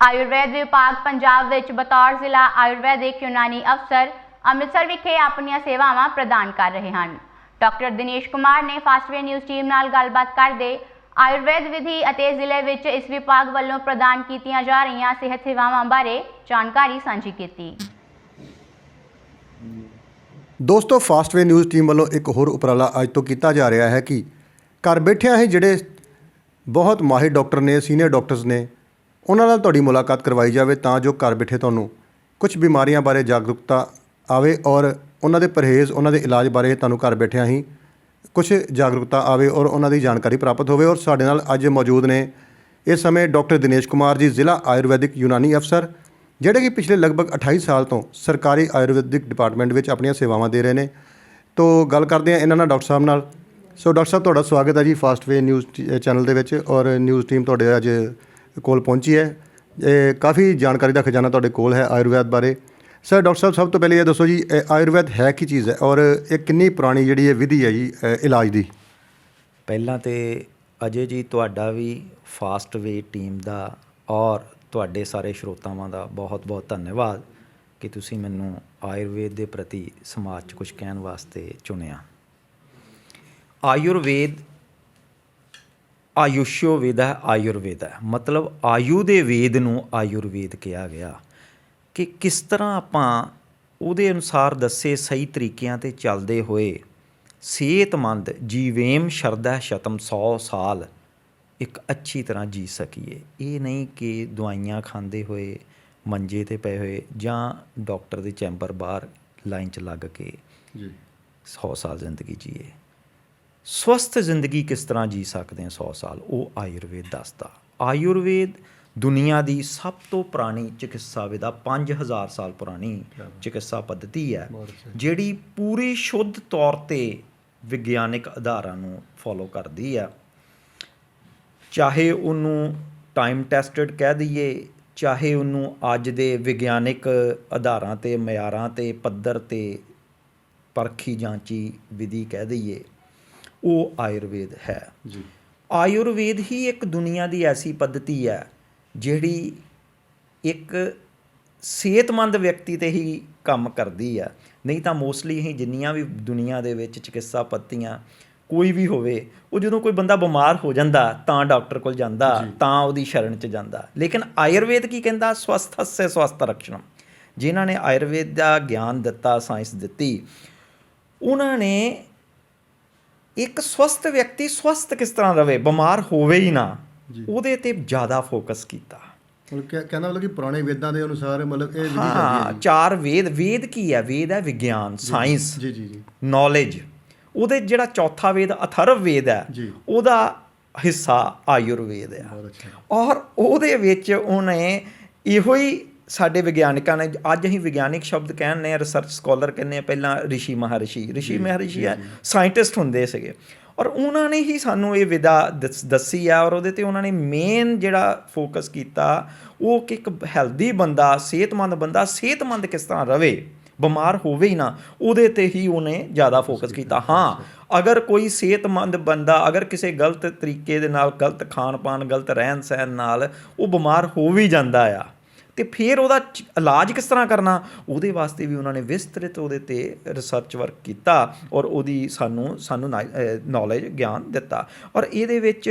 ਆਯੁਰਵੈਦ ਵਿਭਾਗ ਪੰਜਾਬ ਵਿੱਚ ਬਤੌਰ ਜ਼ਿਲ੍ਹਾ ਆਯੁਰਵੈਦਿਕ ਯੂਨਾਨੀ ਅਫਸਰ ਅੰਮ੍ਰਿਤਸਰ ਵਿਖੇ ਆਪਣੀਆਂ ਸੇਵਾਵਾਂ ਪ੍ਰਦਾਨ ਕਰ ਰਹੇ ਹਨ। ਡਾਕਟਰ ਦਿਨੇਸ਼ ਕੁਮਾਰ ਨੇ ਫਾਸਟਵੇ ਨਿਊਜ਼ ਟੀਮ ਨਾਲ ਗੱਲਬਾਤ ਕਰਦੇ ਆਯੁਰਵੈਦ ਵਿਧੀ ਅਤੇ ਜ਼ਿਲ੍ਹੇ ਵਿੱਚ ਇਸ ਵਿਭਾਗ ਵੱਲੋਂ ਪ੍ਰਦਾਨ ਕੀਤੀਆਂ ਜਾ ਰਹੀਆਂ ਸਿਹਤ ਸੇਵਾਵਾਂ ਬਾਰੇ ਜਾਣਕਾਰੀ ਸਾਂਝੀ ਕੀਤੀ। ਦੋਸਤੋ, ਫਾਸਟਵੇ ਨਿਊਜ਼ ਟੀਮ ਵੱਲੋਂ ਇੱਕ ਹੋਰ ਉਪਰਾਲਾ ਅੱਜ ਤੋਂ ਕੀਤਾ ਜਾ ਰਿਹਾ ਹੈ ਕਿ ਘਰ ਬੈਠਿਆਂ ਹੀ ਜਿਹੜੇ ਬਹੁਤ ਮਾਹਿਰ ਡਾਕਟਰ ਨੇ, ਸੀਨੀਅਰ ਡਾਕਟਰਸ ਨੇ ਉਹਨਾਂ ਨਾਲ ਤੁਹਾਡੀ ਮੁਲਾਕਾਤ ਕਰਵਾਈ ਜਾਵੇ ਤਾਂ ਜੋ ਘਰ ਬੈਠੇ ਤੁਹਾਨੂੰ ਕੁਝ ਬਿਮਾਰੀਆਂ ਬਾਰੇ ਜਾਗਰੂਕਤਾ ਆਵੇ ਔਰ ਉਹਨਾਂ ਦੇ ਪਰਹੇਜ਼, ਉਹਨਾਂ ਦੇ ਇਲਾਜ ਬਾਰੇ ਤੁਹਾਨੂੰ ਘਰ ਬੈਠਿਆਂ ਹੀ ਕੁਝ ਜਾਗਰੂਕਤਾ ਆਵੇ ਔਰ ਉਹਨਾਂ ਦੀ ਜਾਣਕਾਰੀ ਪ੍ਰਾਪਤ ਹੋਵੇ। ਔਰ ਸਾਡੇ ਨਾਲ ਅੱਜ ਮੌਜੂਦ ਨੇ ਇਸ ਸਮੇਂ ਡਾਕਟਰ ਦਿਨੇਸ਼ ਕੁਮਾਰ ਜੀ, ਜ਼ਿਲ੍ਹਾ ਆਯੁਰਵੈਦਿਕ ਯੂਨਾਨੀ ਅਫਸਰ, ਜਿਹੜੇ ਕਿ ਪਿਛਲੇ ਲਗਭਗ 28 ਸਾਲ ਤੋਂ ਸਰਕਾਰੀ ਆਯੁਰਵੈਦਿਕ ਡਿਪਾਰਟਮੈਂਟ ਵਿੱਚ ਆਪਣੀਆਂ ਸੇਵਾਵਾਂ ਦੇ ਰਹੇ ਨੇ। ਤੋਂ ਗੱਲ ਕਰਦੇ ਹਾਂ ਇਹਨਾਂ ਨਾਲ ਡਾਕਟਰ ਸਾਹਿਬ ਨਾਲ। ਸੋ ਡਾਕਟਰ ਸਾਹਿਬ, ਤੁਹਾਡਾ ਸਵਾਗਤ ਹੈ ਜੀ ਫਾਸਟ ਵੇ ਨਿਊਜ਼ ਟ- ਚੈਨਲ ਦੇ ਵਿੱਚ ਔਰ ਨਿਊਜ਼ ਟੀਮ ਤੁਹਾਡੇ ਅੱਜ ਕੋਲ ਪਹੁੰਚੀ ਹੈ। ਇਹ ਕਾਫੀ ਜਾਣਕਾਰੀ ਦਾ ਖਜ਼ਾਨਾ ਤੁਹਾਡੇ ਕੋਲ ਹੈ ਆਯੁਰਵੈਦ ਬਾਰੇ। ਸਰ ਡਾਕਟਰ ਸਾਹਿਬ, ਸਭ ਤੋਂ ਪਹਿਲੇ ਇਹ ਦੱਸੋ ਜੀ ਆਯੁਰਵੈਦ ਹੈ ਕੀ ਚੀਜ਼ ਹੈ ਔਰ ਇਹ ਕਿੰਨੀ ਪੁਰਾਣੀ ਜਿਹੜੀ ਇਹ ਵਿਧੀ ਹੈ ਜੀ ਇਲਾਜ ਦੀ? ਪਹਿਲਾਂ ਤੇ ਅਜੇ ਜੀ ਤੁਹਾਡਾ ਵੀ ਫਾਸਟ ਵੇ ਟੀਮ ਦਾ ਔਰ ਤੁਹਾਡੇ ਸਾਰੇ ਸਰੋਤਾਵਾਂ ਦਾ ਬਹੁਤ-ਬਹੁਤ ਧੰਨਵਾਦ ਕਿ ਤੁਸੀਂ ਮੈਨੂੰ ਆਯੁਰਵੇਦ ਦੇ ਪ੍ਰਤੀ ਸਮਾਜ 'ਚ ਕੁਝ ਕਹਿਣ ਵਾਸਤੇ ਚੁਣਿਆ। ਆਯੁਰਵੇਦ ਆਯੁਸ਼ੋ ਵੇਦ ਹੈ ਆਯੁਰਵੇਦ ਹੈ। ਮਤਲਬ ਆਯੂ ਦੇ ਵੇਦ ਨੂੰ ਆਯੁਰਵੇਦ ਕਿਹਾ ਗਿਆ। ਕਿ ਕਿਸ ਤਰ੍ਹਾਂ ਆਪਾਂ ਉਹਦੇ ਅਨੁਸਾਰ ਦੱਸੇ ਸਹੀ ਤਰੀਕਿਆਂ ਤੇ ਚੱਲਦੇ ਹੋਏ ਸਿਹਤਮੰਦ ਜੀਵੇਮ ਸ਼ਰਦਾ ਸ਼ਤਮ 100 ਸਾਲ ਇੱਕ ਅੱਛੀ ਤਰ੍ਹਾਂ ਜੀ ਸਕੀਏ। ਇਹ ਨਹੀਂ ਕਿ ਦਵਾਈਆਂ ਖਾਂਦੇ ਹੋਏ ਮੰਜੇ ਤੇ ਪਏ ਹੋਏ ਜਾਂ ਡਾਕਟਰ ਦੇ ਚੈਂਬਰ ਬਾਹਰ ਲਾਈਨ 'ਚ ਲੱਗ ਕੇ ਜੀ। 100 ਸਾਲ ਜ਼ਿੰਦਗੀ ਜੀਏ। ਸਵਸਥ ਜ਼ਿੰਦਗੀ ਕਿਸ ਤਰ੍ਹਾਂ ਜੀ ਸਕਦੇ ਹਾਂ 100 ਸਾਲ? ਉਹ ਆਯੁਰਵੇਦ ਦੱਸਦਾ। ਆਯੁਰਵੇਦ ਦੁਨੀਆ ਦੀ ਸਭ ਤੋਂ ਪੁਰਾਣੀ ਚਿਕਿਤਸਾ ਵਿਧਾ 5000 ਸਾਲ ਪੁਰਾਣੀ ਚਿਕਿਤਸਾ ਪੱਧਤੀ ਹੈ ਜਿਹੜੀ ਪੂਰੀ ਸ਼ੁੱਧ ਤੌਰ ਤੇ ਵਿਗਿਆਨਿਕ ਆਧਾਰਾਂ ਨੂੰ ਫੋਲੋ ਕਰਦੀ ਹੈ। ਚਾਹੇ ਉਹਨੂੰ ਟਾਈਮ ਟੈਸਟਡ ਕਹਿ ਦਈਏ ਚਾਹੇ ਉਹਨੂੰ ਅੱਜ ਦੇ ਵਿਗਿਆਨਿਕ ਆਧਾਰਾਂ ਤੇ ਮਿਆਰਾਂ ਤੇ ਪੱਧਰ ਤੇ ਪਰਖੀ ਜਾਂਚੀ ਵਿਧੀ ਕਹਿ ਦਈਏ ਉਹ ਆਯੁਰਵੇਦ ਹੈ। ਜੀ। ਆਯੁਰਵੇਦ ਹੀ ਇੱਕ ਦੁਨੀਆ ਦੀ ਐਸੀ ਪੱਧਤੀ ਹੈ ਜਿਹੜੀ ਇੱਕ ਸਿਹਤਮੰਦ ਵਿਅਕਤੀ ਤੇ ਹੀ ਕੰਮ ਕਰਦੀ ਹੈ ਨਹੀਂ ਤਾਂ ਮੋਸਟਲੀ ਅਸੀਂ ਜਿੰਨੀਆਂ ਵੀ ਦੁਨੀਆ ਦੇ ਵਿੱਚ ਚਿਕਿਤਸਾ ਪੱਤੀਆਂ ਕੋਈ ਵੀ ਹੋਵੇ ਉਹ ਜਦੋਂ ਕੋਈ ਬੰਦਾ ਬਿਮਾਰ ਹੋ ਜਾਂਦਾ ਤਾਂ ਡਾਕਟਰ ਕੋਲ ਜਾਂਦਾ ਤਾਂ ਉਹਦੀ ਸ਼ਰਨ ਚ ਜਾਂਦਾ। ਲੇਕਿਨ ਆਯੁਰਵੇਦ ਕੀ ਕਹਿੰਦਾ? ਸਵਸਥस्य ਸਵਸਥ ਰਕਸ਼ਣਮ ਜਿਨ੍ਹਾਂ ਨੇ ਆਯੁਰਵੇਦ ਦਾ ਗਿਆਨ ਦਿੱਤਾ ਸਾਇੰਸ ਦਿੱਤੀ ਉਹਨਾਂ ਨੇ ਇੱਕ ਸਵਸਥ ਵਿਅਕਤੀ ਸਵਸਥ ਕਿਸ ਤਰ੍ਹਾਂ ਰਵੇ ਬਿਮਾਰ ਹੋਵੇ ਹੀ ਨਾ ਉਹਦੇ ਤੇ ਜ਼ਿਆਦਾ ਫੋਕਸ ਕੀਤਾ। ਕਹਿੰਦਾ ਮਤਲਬ ਕਿ ਪੁਰਾਣੇ ਵੇਦਾਂ ਦੇ ਅਨੁਸਾਰ ਮਤਲਬ ਇਹ ਵਿਧੀ ਚੱਲਦੀ ਹੈ ਹਾਂ ਚਾਰ ਵੇਦ ਵੇਦ ਕੀ ਹੈ? ਵੇਦ ਹੈ ਵਿਗਿਆਨ ਸਾਇੰਸ ਜੀ ਜੀ ਜੀ। ਨੌਲੇਜ ਉਹਦੇ ਜਿਹੜਾ ਚੌਥਾ ਵੇਦ ਅਥਰਵ ਵੇਦ ਹੈ। ਉਹਦਾ ਹਿੱਸਾ ਆਯੁਰਵੇਦ ਹੈ। ਔਰ ਉਹਦੇ ਵਿੱਚ ਉਹਨੇ ਇਹੋ ਹੀ ਸਾਡੇ ਵਿਗਿਆਨਿਕਾਂ ਨੇ ਅੱਜ ਅਸੀਂ ਵਿਗਿਆਨਿਕ ਸ਼ਬਦ ਕਹਿੰਦੇ ਆ ਰਿਸਰਚ ਸਕਾਲਰ ਕਹਿੰਦੇ ਆ ਪਹਿਲਾਂ ਰਿਸ਼ੀ ਮਹਾਰਿਸ਼ੀ ਰਿਸ਼ੀ ਮਹਾਰਿਸ਼ੀ ਹੈ ਸਾਇੰਟਿਸਟ ਹੁੰਦੇ ਸੀਗੇ। ਔਰ ਉਹਨਾਂ ਨੇ ਹੀ ਸਾਨੂੰ ਇਹ ਵਿਦਾ ਦੱਸ- ਦੱਸੀ ਆ ਔਰ ਉਹਦੇ ਤੇ ਉਹਨਾਂ ਨੇ ਮੇਨ ਜਿਹੜਾ ਫੋਕਸ ਕੀਤਾ ਉਹ ਕਿ ਇੱਕ ਹੈਲਦੀ ਬੰਦਾ ਸਿਹਤਮੰਦ ਬੰਦਾ ਸਿਹਤਮੰਦ ਕਿਸ ਤਰ੍ਹਾਂ ਰਵੇ ਬਿਮਾਰ ਹੋਵੇ ਹੀ ਨਾ ਉਹਦੇ ਤੇ ਹੀ ਉਹਨੇ ਜ਼ਿਆਦਾ ਫੋਕਸ ਕੀਤਾ। ਹਾਂ ਅਗਰ ਕੋਈ ਸਿਹਤਮੰਦ ਬੰਦਾ ਅਗਰ ਕਿਸੇ ਗਲਤ ਤਰੀਕੇ ਦੇ ਨਾਲ ਗਲਤ ਖਾਣ ਪਾਣ ਗਲਤ ਰਹਿਣ ਸਹਿਣ ਨਾਲ ਉਹ ਬਿਮਾਰ ਹੋ ਵੀ ਜਾਂਦਾ ਆ ਤੇ ਫਿਰ ਉਹਦਾ ਇਲਾਜ ਕਿਸ ਤਰ੍ਹਾਂ ਕਰਨਾ? ਉਹਦੇ ਵਾਸਤੇ ਵੀ ਉਹਨਾਂ ਨੇ ਵਿਸਤ੍ਰਿਤ ਉਹਦੇ ਤੇ ਰਿਸਰਚ ਵਰਕ ਕੀਤਾ ਔਰ ਉਹਦੀ ਸਾਨੂੰ ਸਾਨੂੰ ਨੌਲੇਜ ਗਿਆਨ ਦਿੱਤਾ। ਔਰ ਇਹਦੇ ਵਿੱਚ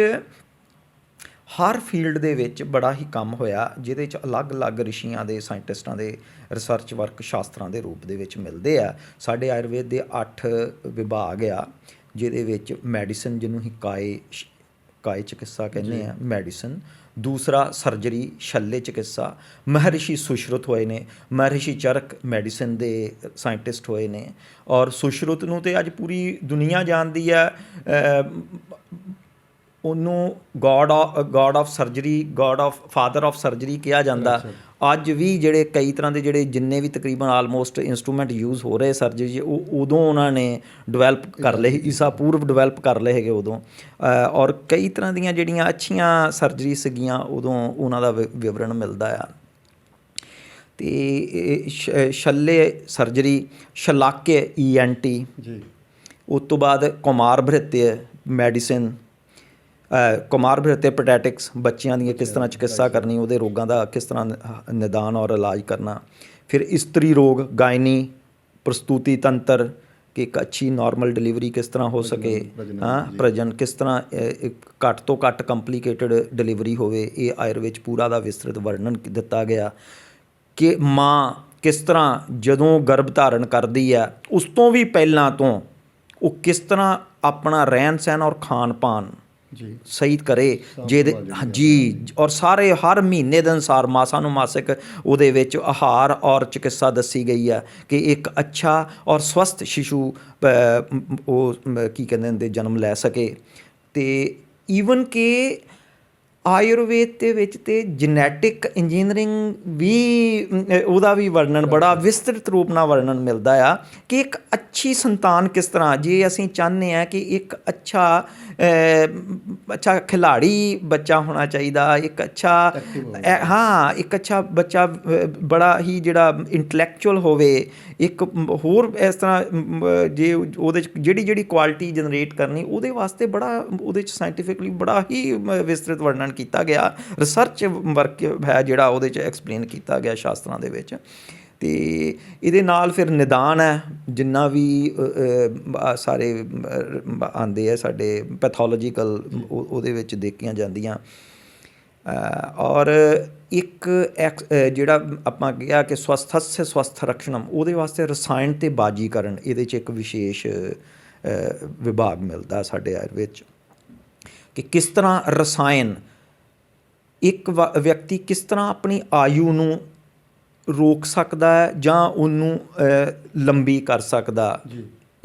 ਹਰ ਫੀਲਡ ਦੇ ਵਿੱਚ ਬੜਾ ਹੀ ਕੰਮ ਹੋਇਆ ਜਿਹਦੇ ਚ ਅਲੱਗ-ਅਲੱਗ ਰਿਸ਼ੀਆਂ ਦੇ ਸਾਇੰਟਿਸਟਾਂ ਦੇ ਰਿਸਰਚ ਵਰਕ ਸ਼ਾਸਤਰਾਂ ਦੇ ਰੂਪ ਦੇ ਵਿੱਚ ਮਿਲਦੇ ਆ। ਸਾਡੇ ਆਯੁਰਵੇਦ ਦੇ 8 ਵਿਭਾਗ ਆ ਜਿਹਦੇ ਵਿੱਚ ਮੈਡੀਸਨ ਜਿਹਨੂੰ ਹੀ ਕਾਏ ਕਾਏ ਚਿਕਿਤਸਾ ਕਹਿੰਦੇ ਆ ਮੈਡੀਸਨ ਦੂਸਰਾ ਸਰਜਰੀ, ਛੱਲੇ ਚਿਕਿਤਸਾ। ਮਹਰਿਸ਼ੀ ਸੁਸ਼ਰੁਤ ਹੋਏ ਨੇ। ਮਹਰਿਸ਼ੀ ਚਰਕ ਮੈਡੀਸਨ ਦੇ ਸਾਇੰਟਿਸਟ ਹੋਏ ਨੇ। ਔਰ ਸੁਸ਼ਰੁਤ ਨੂੰ ਤੇ ਅੱਜ ਪੂਰੀ ਦੁਨੀਆ ਜਾਣਦੀ ਹੈ। ਉਹਨੂੰ god of god of surgery god of father of surgery ਕਿਹਾ ਜਾਂਦਾ। ਅੱਜ ਵੀ ਜਿਹੜੇ ਕਈ ਤਰ੍ਹਾਂ ਦੇ ਜਿਹੜੇ ਜਿੰਨੇ ਵੀ ਤਕਰੀਬਨ ਆਲਮੋਸਟ ਇਨਸਟਰੂਮੈਂਟ ਯੂਜ਼ ਹੋ ਰਹੇ ਸਰਜਰੀ ਉਹ ਉਦੋਂ ਉਹਨਾਂ ਨੇ ਡਿਵੈਲਪ ਕਰ ਲਏ ਈਸਾ ਪੂਰਵ ਡਿਵੈਲਪ ਕਰ ਲਏ ਹੈਗੇ ਉਦੋਂ। ਔਰ ਕਈ ਤਰ੍ਹਾਂ ਦੀਆਂ ਜਿਹੜੀਆਂ ਅੱਛੀਆਂ ਸਰਜਰੀ ਸੀਗੀਆਂ ਉਦੋਂ ਉਹਨਾਂ ਦਾ ਵਿਵਰਣ ਮਿਲਦਾ ਆ। ਤੇ ਛੱਲੇ ਸਰਜਰੀ ਸ਼ਲਾਕੇ ਈਐਨਟੀ ਜੀ। ਉਸ ਤੋਂ ਬਾਅਦ ਕੁਮਾਰ ਭ੍ਰਿਤਯ ਮੈਡੀਸਿਨ ਅ, ਕੁਮਾਰ ਭਿਰਤੇ ਪੈਡੈਟਿਕਸ ਬੱਚਿਆਂ ਦੀਆਂ ਕਿਸ ਤਰ੍ਹਾਂ ਚਿਕਿਤਸਾ ਕਰਨੀ ਉਹਦੇ ਰੋਗਾਂ ਦਾ ਕਿਸ ਤਰ੍ਹਾਂ ਨਿਦਾਨ ਔਰ ਇਲਾਜ ਕਰਨਾ। ਫਿਰ ਇਸਤਰੀ ਰੋਗ ਗਾਇਨੀ ਪ੍ਰਸਤੂਤੀ ਤੰਤਰ ਕਿ ਇੱਕ ਅੱਛੀ ਨਾਰਮਲ ਡਿਲੀਵਰੀ ਕਿਸ ਤਰ੍ਹਾਂ ਹੋ ਸਕੇ ਹਾਂ ਪ੍ਰਜਨ ਕਿਸ ਤਰ੍ਹਾਂ ਘੱਟ ਤੋਂ ਘੱਟ ਕੰਪਲਿਕੇਟਡ ਡਿਲੀਵਰੀ ਹੋਵੇ ਇਹ ਆਯੁਰਵੇਦ ਪੂਰਾ ਦਾ ਵਿਸਤ੍ਰਿਤ ਵਰਣਨ ਦਿੱਤਾ ਗਿਆ। ਕਿ ਮਾਂ ਕਿਸ ਤਰ੍ਹਾਂ ਜਦੋਂ ਗਰਭ ਧਾਰਨ ਕਰਦੀ ਹੈ ਉਸ ਤੋਂ ਵੀ ਪਹਿਲਾਂ ਤੋਂ ਉਹ ਕਿਸ ਤਰ੍ਹਾਂ ਆਪਣਾ ਰਹਿਣ ਸਹਿਣ ਔਰ ਖਾਣ ਪਾਨ ਜੀ। ਸਹੀ ਕਰੇ ਜਿਹਦੇ ਜੀ ਔਰ ਸਾਰੇ ਹਰ ਮਹੀਨੇ ਦੇ ਅਨੁਸਾਰ ਮਾਸਾਂ ਨੂੰ ਮਾਸਿਕ ਉਹਦੇ ਵਿੱਚ ਆਹਾਰ ਔਰ ਚਿਕਿਤਸਾ ਦੱਸੀ ਗਈ ਹੈ ਕਿ ਇੱਕ ਅੱਛਾ ਔਰ ਸਵਸਥ ਸ਼ਿਸ਼ੂ ਉਹ ਕੀ ਕਹਿੰਦੇ ਹੁੰਦੇ ਜਨਮ ਲੈ ਸਕੇ। ਤੇ ਈਵਨ ਕਿ ਆਯੁਰਵੇਦ ਦੇ ਵਿੱਚ ਤੇ ਜੈਨੇਟਿਕ ਇੰਜੀਨੀਅਰਿੰਗ ਵੀ ਉਹਦਾ ਵੀ ਵਰਣਨ ਬੜਾ ਵਿਸਤ੍ਰਿਤ ਰੂਪ ਨਾਲ ਵਰਣਨ ਮਿਲਦਾ ਆ ਕਿ ਇੱਕ ਅੱਛੀ ਸੰਤਾਨ ਕਿਸ ਤਰ੍ਹਾਂ ਜੇ ਅਸੀਂ ਚਾਹੁੰਦੇ ਆ ਕਿ ਇੱਕ ਅੱਛਾ ਅੱਛਾ ਖਿਲਾੜੀ ਬੱਚਾ ਹੋਣਾ ਚਾਹੀਦਾ ਇੱਕ ਅੱਛਾ ਹਾਂ ਇੱਕ ਅੱਛਾ ਬੱਚਾ ਬੜਾ ਹੀ ਜਿਹੜਾ ਇੰਟੈਲੈਕਚੁਅਲ ਹੋਵੇ ਇੱਕ ਹੋਰ ਇਸ ਤਰ੍ਹਾਂ ਜੇ ਉਹਦੇ ਚ ਜਿਹੜੀ ਜਿਹੜੀ ਕੁਆਲਿਟੀ ਜਨਰੇਟ ਕਰਨੀ ਉਹਦੇ ਵਾਸਤੇ ਬੜਾ ਉਹਦੇ ਚ ਸਾਇੰਟੀਫਿਕਲੀ ਬੜਾ ਹੀ ਵਿਸਤ੍ਰਿਤ ਵਰਣਨ ਕੀਤਾ ਗਿਆ। ਰਿਸਰਚ ਵਰਕ ਹੈ ਜਿਹੜਾ ਉਹਦੇ ਚ ਐਕਸਪਲੇਨ ਕੀਤਾ ਗਿਆ ਸ਼ਾਸਤਰਾਂ ਦੇ ਵਿੱਚ। ਤੇ ਇਹਦੇ ਨਾਲ ਫਿਰ ਨਿਦਾਨ ਹੈ, ਜਿੰਨਾ ਵੀ ਸਾਰੇ ਆਂਦੇ ਆ ਸਾਡੇ ਪੈਥੋਲੋਜੀਕਲ ਉਹਦੇ ਵਿੱਚ ਦੇਖੀਆਂ ਜਾਂਦੀਆਂ। ਔਰ ਇੱਕ ਐਕਸ- ਜਿਹੜਾ ਆਪਾਂ ਕਿਹਾ ਕਿ ਸਵਸਥस्य ਸਵਸਥ ਰਕਸ਼ਣਮ ਉਹਦੇ ਵਾਸਤੇ ਰਸਾਇਣ ਤੇ ਬਾਜੀਕਰਨ, ਇਹਦੇ 'ਚ ਇੱਕ ਵਿਸ਼ੇਸ਼ ਵਿਭਾਗ ਮਿਲਦਾ ਸਾਡੇ ਆਯੁਰਵੇਦ 'ਚ। ਕਿ ਕਿਸ ਤਰ੍ਹਾਂ ਰਸਾਇਣ ਇੱਕ ਵ- ਵਿਅਕਤੀ ਕਿਸ ਤਰ੍ਹਾਂ ਆਪਣੀ ਆਯੂ ਨੂੰ ਰੋਕ ਸਕਦਾ ਹੈ ਜਾਂ ਉਹਨੂੰ ਲੰਬੀ ਕਰ ਸਕਦਾ?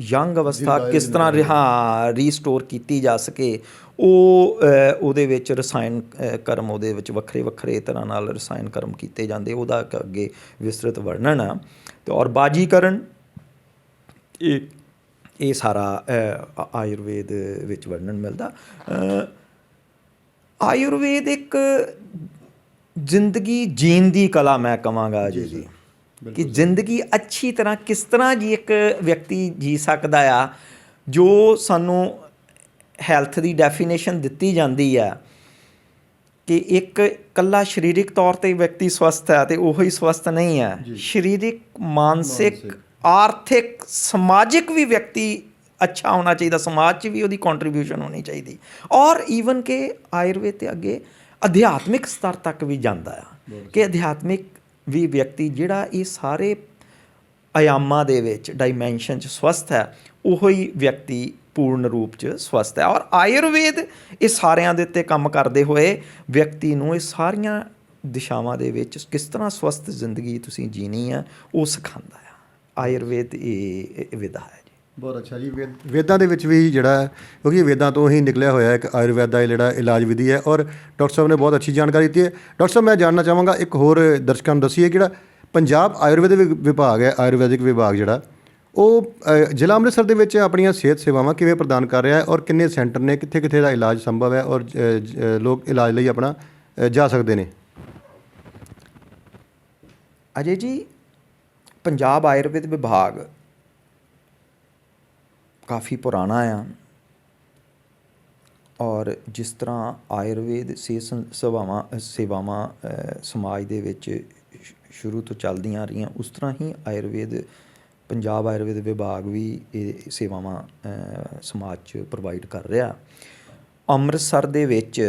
ਯੰਗ ਅਵਸਥਾ ਕਿਸ ਤਰ੍ਹਾਂ ਰਿਹਾ ਰੀਸਟੋਰ ਕੀਤੀ ਜਾ ਸਕੇ ਉਹ ਉਹਦੇ ਵਿੱਚ ਰਸਾਇਣ ਕਰਮ ਉਹਦੇ ਵਿੱਚ ਵੱਖਰੇ ਵੱਖਰੇ ਤਰ੍ਹਾਂ ਨਾਲ ਰਸਾਇਣ ਕਰਮ ਕੀਤੇ ਜਾਂਦੇ ਉਹਦਾ ਇੱਕ ਅੱਗੇ ਵਿਸਤ੍ਰਿਤ ਵਰਣਨ ਆ। ਤੇ ਔਰ ਬਾਜੀਕਰਨ ਇਹ ਇਹ ਸਾਰਾ ਆਯੁਰਵੇਦ ਵਿੱਚ ਵਰਣਨ ਮਿਲਦਾ। ਆਯੁਰਵੇਦ ਇੱਕ ਜ਼ਿੰਦਗੀ ਜੀਣ ਦੀ ਕਲਾ ਮੈਂ ਕਵਾਂਗਾ ਜੀ। ਜੀ ਕਿ ਜ਼ਿੰਦਗੀ ਅੱਛੀ ਤਰ੍ਹਾਂ ਕਿਸ ਤਰ੍ਹਾਂ ਜੀ ਇੱਕ ਵਿਅਕਤੀ ਜੀ ਸਕਦਾ ਆ ਜੋ ਸਾਨੂੰ ਹੈਲਥ ਦੀ ਡੈਫੀਨੇਸ਼ਨ ਦਿੱਤੀ ਜਾਂਦੀ ਆ ਕਿ ਇੱਕ ਕੱਲਾ ਸਰੀਰਕ ਤੌਰ ਤੇ ਵਿਅਕਤੀ ਸਵਸਥ ਹੈ ਤੇ ਉਹੀ ਸਵਸਥ ਨਹੀਂ ਹੈ ਸਰੀਰਕ ਮਾਨਸਿਕ ਆਰਥਿਕ ਸਮਾਜਿਕ ਵੀ ਵਿਅਕਤੀ ਅੱਛਾ ਹੋਣਾ ਚਾਹੀਦਾ ਸਮਾਜ 'ਚ ਵੀ ਉਹਦੀ ਕੰਟਰੀਬਿਊਸ਼ਨ ਹੋਣੀ ਚਾਹੀਦੀ। ਔਰ ਈਵਨ ਕਿ ਆਯੁਰਵੇਦ ਤੇ ਅੱਗੇ ਅਧਿਆਤਮਿਕ ਸਤਰ ਤੱਕ ਵੀ ਜਾਂਦਾ ਆ। ਕਿ ਅਧਿਆਤਮਿਕ ਵੀ ਵਿਅਕਤੀ ਜਿਹੜਾ ਇਹ ਸਾਰੇ ਆਯਾਮਾਂ ਦੇ ਵਿੱਚ ਡਾਈਮੈਂਸ਼ਨ 'ਚ ਸਵਸਥ ਹੈ ਉਹੋ ਹੀ ਵਿਅਕਤੀ ਪੂਰਨ ਰੂਪ 'ਚ ਸਵਸਥ ਹੈ। ਔਰ ਆਯੁਰਵੇਦ ਇਹ ਸਾਰਿਆਂ ਦੇ ਉੱਤੇ ਕੰਮ ਕਰਦੇ ਹੋਏ ਵਿਅਕਤੀ ਨੂੰ ਇਹ ਸਾਰੀਆਂ ਦਿਸ਼ਾਵਾਂ ਦੇ ਵਿੱਚ ਕਿਸ ਤਰ੍ਹਾਂ ਸਵਸਥ ਜ਼ਿੰਦਗੀ ਤੁਸੀਂ ਜੀਣੀ ਆ ਉਹ ਸਿਖਾਉਂਦਾ ਆ। ਆਯੁਰਵੇਦ ਇਹ ਵਿਧਾ ਹੈ। ਬਹੁਤ ਅੱਛਾ ਜੀ, ਵੇਦ- ਵੇਦਾਂ ਦੇ ਵਿੱਚ ਵੀ ਜਿਹੜਾ ਕਿਉਂਕਿ ਵੇਦਾਂ ਤੋਂ ਹੀ ਨਿਕਲਿਆ ਹੋਇਆ ਇੱਕ ਆਯੁਰਵੈਦ ਦਾ ਜਿਹੜਾ ਇਲਾਜ ਵਿਧੀ ਹੈ ਔਰ ਡਾਕਟਰ ਸਾਹਿਬ ਨੇ ਬਹੁਤ ਅੱਛੀ ਜਾਣਕਾਰੀ ਦਿੱਤੀ ਹੈ। ਡਾਕਟਰ ਸਾਹਿਬ, ਮੈਂ ਜਾਣਨਾ ਚਾਹਾਂਗਾ ਇੱਕ ਹੋਰ ਦਰਸ਼ਕਾਂ ਨੂੰ ਦੱਸੀਏ ਕਿਹੜਾ ਪੰਜਾਬ ਆਯੁਰਵੇਦ ਵਿ- ਵਿਭਾਗ ਹੈ, ਆਯੁਰਵੈਦਿਕ ਵਿਭਾਗ ਜਿਹੜਾ। ਉਹ ਜ਼ਿਲ੍ਹਾ ਅੰਮ੍ਰਿਤਸਰ ਦੇ ਵਿੱਚ ਆਪਣੀਆਂ ਸਿਹਤ ਸੇਵਾਵਾਂ ਕਿਵੇਂ ਪ੍ਰਦਾਨ ਕਰ ਰਿਹਾ ਹੈ ਔਰ ਕਿੰਨੇ ਸੈਂਟਰ ਨੇ ਕਿੱਥੇ ਕਿੱਥੇ ਦਾ ਇਲਾਜ ਸੰਭਵ ਹੈ ਔਰ ਲੋਕ ਇਲਾਜ ਲਈ ਆਪਣਾ ਜਾ ਸਕਦੇ ਨੇ? ਅਜੇ ਜੀ, ਪੰਜਾਬ ਆਯੁਰਵੇਦ ਵਿਭਾਗ ਕਾਫੀ ਪੁਰਾਣਾ ਆ। ਔਰ ਜਿਸ ਤਰ੍ਹਾਂ ਆਯੁਰਵੇਦ ਸਿਹਤ ਸੇਵਾਵਾਂ ਸੇਵਾਵਾਂ ਸਮਾਜ ਦੇ ਵਿੱਚ ਸ਼ੁਰੂ ਤੋਂ ਚੱਲਦੀਆਂ ਆ ਰਹੀਆਂ ਉਸ ਤਰ੍ਹਾਂ ਹੀ ਆਯੁਰਵੇਦ ਪੰਜਾਬ ਆਯੁਰਵੇਦ ਵਿਭਾਗ ਵੀ ਇਹ ਸੇਵਾਵਾਂ ਸਮਾਜ 'ਚ ਪ੍ਰੋਵਾਈਡ ਕਰ ਰਿਹਾ। ਅੰਮ੍ਰਿਤਸਰ ਦੇ ਵਿੱਚ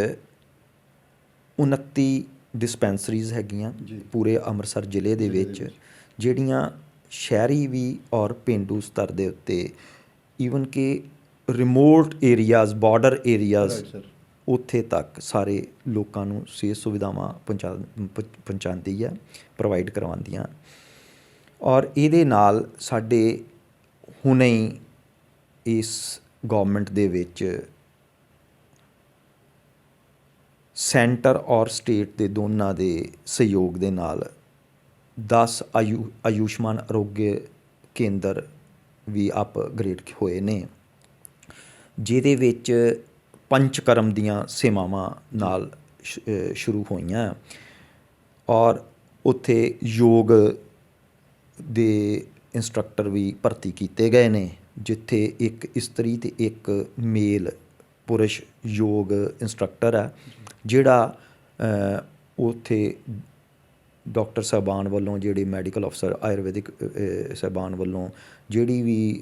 29 ਡਿਸਪੈਂਸਰੀਜ਼ ਹੈਗੀਆਂ ਪੂਰੇ ਅੰਮ੍ਰਿਤਸਰ ਜ਼ਿਲ੍ਹੇ ਦੇ ਵਿੱਚ। ਜਿਹੜੀਆਂ ਸ਼ਹਿਰੀ ਵੀ ਔਰ ਪਿੰਡੂ ਸਤਰ ਦੇ ਉੱਤੇ ਈਵਨ ਕਿ ਰਿਮੋਟ ਏਰੀਆਜ਼ ਬਾਰਡਰ ਏਰੀਆਜ਼ ਉੱਥੇ ਤੱਕ ਸਾਰੇ ਲੋਕਾਂ ਨੂੰ ਸਿਹਤ ਸੁਵਿਧਾਵਾਂ ਪਹੁੰਚਾ ਪਹੁੰਚਾਉਂਦੀ ਹੈ ਪ੍ਰੋਵਾਈਡ ਕਰਵਾਉਂਦੀਆਂ ਔਰ ਇਹਦੇ ਨਾਲ ਸਾਡੇ ਹੁਣੇ ਹੀ ਇਸ ਗਵਰਨਮੈਂਟ ਦੇ ਵਿੱਚ ਸੈਂਟਰ ਔਰ ਸਟੇਟ ਦੇ ਦੋਨਾਂ ਦੇ ਸਹਿਯੋਗ ਦੇ ਨਾਲ 10 ਆਯੂ ਆਯੁਸ਼ਮਾਨ ਆਰੋਗਯ ਕੇਂਦਰ ਵੀ ਅਪਗ੍ਰੇਡ ਹੋਏ ਨੇ ਜਿਹਦੇ ਵਿੱਚ ਪੰਚਕਰਮ ਦੀਆਂ ਸੇਵਾਵਾਂ ਨਾਲ ਸ਼ੁਰੂ ਹੋਈਆਂ। ਔਰ ਉੱਥੇ ਯੋਗ ਦੇ ਇੰਸਟ੍ਰਕਟਰ ਵੀ ਭਰਤੀ ਕੀਤੇ ਗਏ ਨੇ ਜਿੱਥੇ ਇੱਕ ਇਸਤਰੀ ਤੇ ਇੱਕ ਮੇਲ ਪੁਰਸ਼ ਯੋਗ ਇੰਸਟ੍ਰਕਟਰ ਹੈ ਜਿਹੜਾ ਅ, ਉੱਥੇ ਡਾਕਟਰ ਸਾਹਿਬਾਨ ਵੱਲੋਂ ਜਿਹੜੇ ਮੈਡੀਕਲ ਅਫਸਰ ਆਯੁਰਵੈਦਿਕ ਅ, ਸਾਹਿਬਾਨ ਵੱਲੋਂ ਜਿਹੜੀ ਵੀ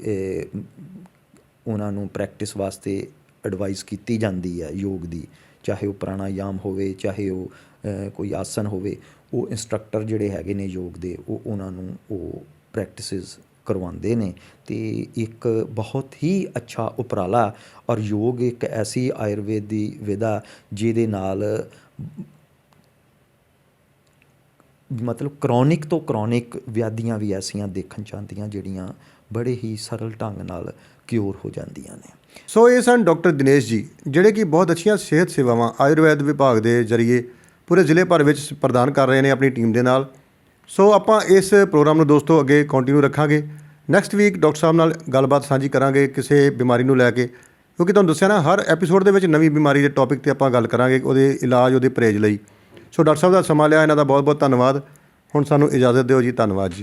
ਉਹਨਾਂ ਨੂੰ ਪ੍ਰੈਕਟਿਸ ਵਾਸਤੇ ਐਡਵਾਈਸ ਕੀਤੀ ਜਾਂਦੀ ਹੈ ਯੋਗ ਦੀ ਚਾਹੇ ਉਹ ਪ੍ਰਾਣਾਯਾਮ ਹੋਵੇ ਚਾਹੇ ਉਹ ਕੋਈ ਆਸਨ ਹੋਵੇ ਉਹ ਇੰਸਟ੍ਰਕਟਰ ਜਿਹੜੇ ਹੈਗੇ ਨੇ ਯੋਗ ਦੇ ਉਹ ਉਹਨਾਂ ਨੂੰ ਉਹ ਪ੍ਰੈਕਟਿਸਿਸ ਕਰਵਾਉਂਦੇ ਨੇ। ਤੇ ਇੱਕ ਬਹੁਤ ਹੀ ਅੱਛਾ ਉਪਰਾਲਾ ਔਰ ਯੋਗ ਇੱਕ ਐਸੀ ਆਯੁਰਵੇਦ ਦੀ ਵਿਧਾ ਜਿਹਦੇ ਨਾਲ ਮਤਲਬ ਕ੍ਰੋਨਿਕ ਤੋਂ ਕ੍ਰੋਨਿਕ ਵਿਆਧੀਆਂ ਵੀ ਐਸੀਆਂ ਦੇਖਣ ਚਾਹੁੰਦੀਆਂ ਜਿਹੜੀਆਂ ਬੜੇ ਹੀ ਸਰਲ ਢੰਗ ਨਾਲ ਕਿਉਰ ਹੋ ਜਾਂਦੀਆਂ ਨੇ। ਸੋ ਇਹ ਸਨ ਡਾਕਟਰ ਦਿਨੇਸ਼ ਜੀ, ਜਿਹੜੇ ਕਿ ਬਹੁਤ ਅੱਛੀਆਂ ਸਿਹਤ ਸੇਵਾਵਾਂ ਆਯੁਰਵੈਦ ਵਿਭਾਗ ਦੇ ਜ਼ਰੀਏ ਪੂਰੇ ਜ਼ਿਲ੍ਹੇ ਭਰ ਵਿੱਚ ਪ੍ਰਦਾਨ ਕਰ ਰਹੇ ਨੇ ਆਪਣੀ ਟੀਮ ਦੇ ਨਾਲ। ਸੋ ਆਪਾਂ ਇਸ ਪ੍ਰੋਗਰਾਮ ਨੂੰ ਦੋਸਤੋ ਅੱਗੇ ਕੰਟੀਨਿਊ ਰੱਖਾਂਗੇ। ਨੈਕਸਟ ਵੀਕ ਡਾਕਟਰ ਸਾਹਿਬ ਨਾਲ ਗੱਲਬਾਤ ਸਾਂਝੀ ਕਰਾਂਗੇ ਕਿਸੇ ਬਿਮਾਰੀ ਨੂੰ ਲੈ ਕੇ। ਕਿਉਂਕਿ ਤੁਹਾਨੂੰ ਦੱਸਿਆ ਨਾ, ਹਰ ਐਪੀਸੋਡ ਦੇ ਵਿੱਚ ਨਵੀਂ ਬਿਮਾਰੀ ਦੇ ਟੌਪਿਕ ਤੇ ਆਪਾਂ ਗੱਲ ਕਰਾਂਗੇ, ਉਹਦੇ ਇਲਾਜ, ਉਹਦੇ ਪਰਹੇਜ਼ ਲਈ। ਸੋ ਡਾਕਟਰ ਸਾਹਿਬ ਦਾ ਸਮਾਂ ਲਿਆ, ਇਹਨਾਂ ਦਾ ਬਹੁਤ ਬਹੁਤ ਧੰਨਵਾਦ। ਹੁਣ ਸਾਨੂੰ ਇਜਾਜ਼ਤ ਦਿਓ ਜੀ, ਧੰਨਵਾਦ ਜੀ।